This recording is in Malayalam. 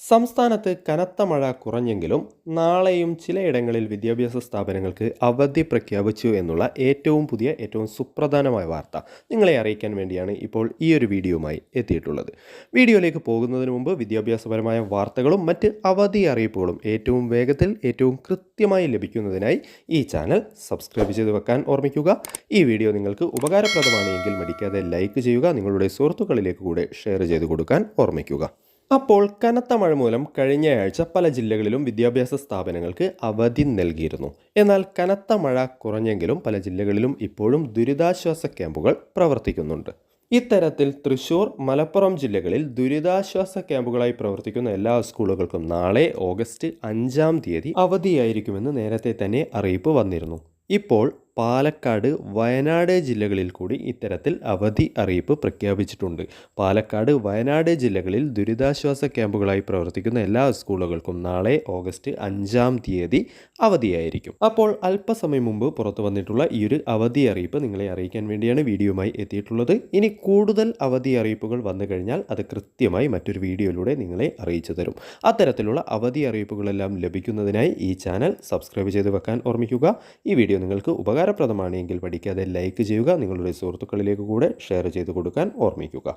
സംസ്ഥാനത്ത് കനത്ത മഴ കുറഞ്ഞെങ്കിലും നാളെയും ചിലയിടങ്ങളിൽ വിദ്യാഭ്യാസ സ്ഥാപനങ്ങൾക്ക് അവധി പ്രഖ്യാപിച്ചു എന്നുള്ള ഏറ്റവും പുതിയ ഏറ്റവും സുപ്രധാനമായ വാർത്ത നിങ്ങളെ അറിയിക്കാൻ വേണ്ടിയാണ് ഇപ്പോൾ ഈ ഒരു വീഡിയോയുമായി എത്തിയിട്ടുള്ളത്. വീഡിയോയിലേക്ക് പോകുന്നതിന് മുമ്പ് വിദ്യാഭ്യാസപരമായ വാർത്തകളും മറ്റ് അവധി അറിയിപ്പുകളും ഏറ്റവും വേഗത്തിൽ ഏറ്റവും കൃത്യമായി ലഭിക്കുന്നതിനായി ഈ ചാനൽ സബ്സ്ക്രൈബ് ചെയ്ത് വെക്കാൻ ഓർമ്മിക്കുക. ഈ വീഡിയോ നിങ്ങൾക്ക് ഉപകാരപ്രദമാണ് എങ്കിൽ മടിക്കാതെ ലൈക്ക് ചെയ്യുക നിങ്ങളുടെ സുഹൃത്തുക്കളിലേക്ക് കൂടെ ഷെയർ ചെയ്ത് കൊടുക്കാൻ ഓർമ്മിക്കുക. അപ്പോൾ കനത്ത മഴ മൂലം കഴിഞ്ഞയാഴ്ച പല ജില്ലകളിലും വിദ്യാഭ്യാസ സ്ഥാപനങ്ങൾക്ക് അവധി നൽകിയിരുന്നു. എന്നാൽ കനത്ത മഴ കുറഞ്ഞെങ്കിലും പല ജില്ലകളിലും ഇപ്പോഴും ദുരിതാശ്വാസ ക്യാമ്പുകൾ പ്രവർത്തിക്കുന്നുണ്ട്. ഇത്തരത്തിൽ തൃശൂർ മലപ്പുറം ജില്ലകളിൽ ദുരിതാശ്വാസ ക്യാമ്പുകളായി പ്രവർത്തിക്കുന്ന എല്ലാ സ്കൂളുകൾക്കും നാളെ ഓഗസ്റ്റ് അഞ്ചാം തീയതി അവധിയായിരിക്കുമെന്ന് നേരത്തെ തന്നെ അറിയിപ്പ് വന്നിരുന്നു. ഇപ്പോൾ പാലക്കാട് വയനാട് ജില്ലകളിൽ കൂടി ഇത്തരത്തിൽ അവധി അറിയിപ്പ് പ്രഖ്യാപിച്ചിട്ടുണ്ട്. പാലക്കാട് വയനാട് ജില്ലകളിൽ ദുരിതാശ്വാസ ക്യാമ്പുകളായി പ്രവർത്തിക്കുന്ന എല്ലാ സ്കൂളുകൾക്കും നാളെ ഓഗസ്റ്റ് അഞ്ചാം തീയതി അവധിയായിരിക്കും. അപ്പോൾ അല്പസമയം മുമ്പ് പുറത്തു വന്നിട്ടുള്ള ഈ ഒരു അവധി അറിയിപ്പ് നിങ്ങളെ അറിയിക്കാൻ വേണ്ടിയാണ് വീഡിയോയുമായി എത്തിയിട്ടുള്ളത്. ഇനി കൂടുതൽ അവധി അറിയിപ്പുകൾ വന്നു കഴിഞ്ഞാൽ അത് കൃത്യമായി മറ്റൊരു വീഡിയോയിലൂടെ നിങ്ങളെ അറിയിച്ചു തരും. അത്തരത്തിലുള്ള അവധി അറിയിപ്പുകളെല്ലാം ലഭിക്കുന്നതിനായി ഈ ചാനൽ സബ്സ്ക്രൈബ് ചെയ്ത് വെക്കാൻ ഓർമ്മിക്കുക. ഈ വീഡിയോ നിങ്ങൾക്ക് ഉപകാരപ്രദമാണ് എങ്കിൽ പഠിക്കാതെ ലൈക്ക് ചെയ്യുക. നിങ്ങളുടെ സുഹൃത്തുക്കളിലേക്ക് കൂടെ ഷെയർ ചെയ്ത് കൊടുക്കാൻ ഓർമ്മിക്കുക.